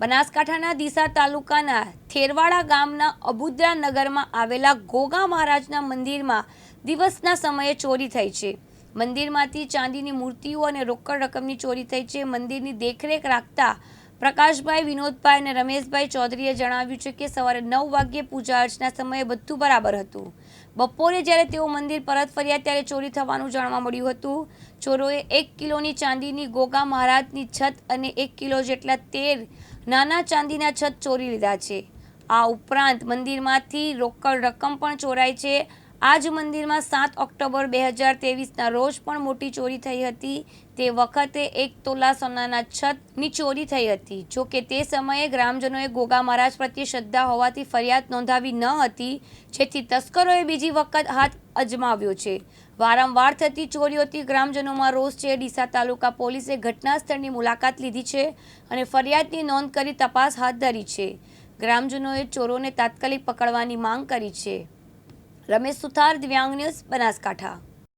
બનાસકાંઠાના ડીસા તાલુકાના થેરવાડા ગામના અબુદ્રા નગરમાં આવેલા ગોગા મહારાજના મંદિરમાં દિવસના સમયે ચોરી થઈ છે. મંદિરમાંથી ચાંદીની મૂર્તિઓ અને રોકડ રકમની ચોરી થઈ છે. મંદિરની દેખરેખ રાખતા પ્રકાશભાઈ, વિનોદભાઈ અને રમેશભાઈ ચૌધરીએ જણાવ્યું છે કે સવારે નવ વાગ્યે પૂજા અર્ચના સમયે બધું બરાબર હતું. બપોરે જ્યારે તેઓ મંદિર પરત ફર્યા ત્યારે ચોરી થવાનું જાણવા મળ્યું હતું. ચોરોએ એક કિલોની ચાંદીની ગોગા મહારાજની છત અને એક કિલો જેટલા તેર નાના ચાંદીના છત ચોરી લીધા છે. આ ઉપરાંત મંદિરમાંથી રોકડ રકમ પણ ચોરાઈ છે. આ જ મંદિરમાં સાત ઓક્ટોબર બે હજાર તેવીસના રોજ પણ મોટી ચોરી થઈ હતી. તે વખતે એક તોલા સોનાના છતની ચોરી થઈ હતી. જો કે તે સમયે ગ્રામજનોએ ગોગા મહારાજ પ્રત્યે શ્રદ્ધા હોવાથી ફરિયાદ નોંધાવી ન હતી. જેથી તસ્કરોએ બીજી વખત હાથ અજમાવ્યો છે. વારંવાર થતી ચોરીઓથી ગ્રામજનોમાં રોષ છે. ડીસા તાલુકા પોલીસે ઘટના સ્થળની મુલાકાત લીધી છે અને ફરિયાદની નોંધ કરી તપાસ હાથ ધરી છે. ગ્રામજનોએ ચોરોને તાત્કાલિક પકડવાની માંગ કરી છે. રમેશ સુથાર દિવ્યાંગ ન્યૂઝ બનાસકાંઠા